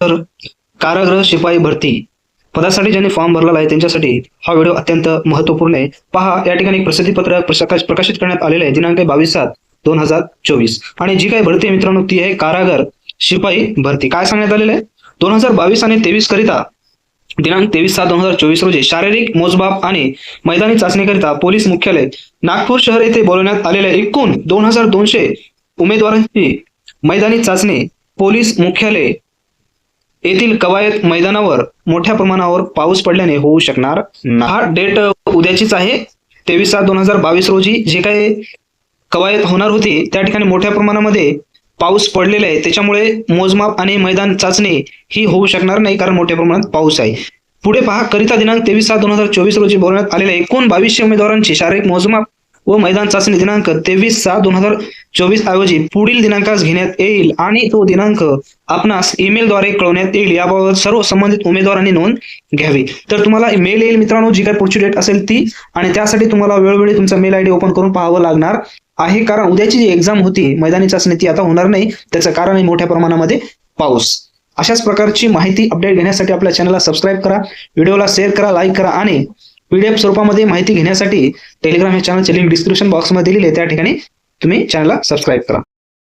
तर कारागृह शिपाई भरती. पदासाठी ज्यांनी फॉर्म भरलेला आहे त्यांच्यासाठी हा व्हिडिओ अत्यंत महत्त्वपूर्ण आहे. पहा या ठिकाणी प्रसिद्धीपत्रक प्रकाशित करण्यात आलेले आहे. दिनांक बावीस सात दोन हजार चोवीस. आणि जी काही भरती आहे मित्रांनो ती आहे कारागर शिपाई भरती. काय सांगण्यात आलेलं आहे? दोन हजार बावीस आणि तेवीस करिता दिनांक तेवीस सात दोन हजार चोवीस रोजी शारीरिक मोजमाप आणि मैदानी चाचणीकरिता पोलीस मुख्यालय नागपूर शहर येथे बोलवण्यात आलेल्या एकूण दोन हजार दोनशे उमेदवारांची मैदानी चाचणी पोलीस मुख्यालय येथील कवायत मैदानावर मोठ्या प्रमाणावर पाऊस पडल्याने होऊ शकणार हा डेट उद्याचीच आहे. तेवीस सात दोन हजार बावीस रोजी जे काही कवायत होणार होती त्या ठिकाणी मोठ्या प्रमाणामध्ये पाऊस पडलेला आहे. त्याच्यामुळे मोजमाप आणि मैदान चाचणी ही होऊ शकणार नाही कारण मोठ्या प्रमाणात पाऊस आहे. पुढे पहा करिता दिनांक तेवीस सात दोन हजार चोवीस रोजी बोलवण्यात आलेल्या एकूण बावीसशे उमेदवारांची शारीरिक मोजमाप व मैदान चाचणी दिनांक तेवीस सात दोन हजार चोवीस ऐवजी पुढील दिनांकास घेण्यात येईल आणि तो दिनांक आपणास ईमेलद्वारे कळवण्यात येईल. याबाबत सर्व संबंधित उमेदवारांनी नोंद घ्यावी. तर तुम्हाला मेल येईल मित्रांनो जी काही पुढची डेट असेल ती. आणि त्यासाठी तुम्हाला वेळोवेळी तुमचा मेल आयडी ओपन करून पाहावं लागणार आहे. कारण उद्याची जी एक्झाम होती मैदानी चाचणी ती आता होणार नाही. त्याचं कारण आहे मोठ्या प्रमाणामध्ये पाऊस. अशाच प्रकारची माहिती अपडेट घेण्यासाठी आपल्या चॅनलला सबस्क्राईब करा. व्हिडिओला शेअर करा लाईक करा आणि पीडीएफ स्वरूपामध्ये माहिती घेण्यासाठी टेलिग्राम या चॅनलचे लिंक डिस्क्रिप्शन बॉक्समध्ये दिलेली आहे. त्या ठिकाणी तुम्ही चॅनलला सबस्क्राईब करा.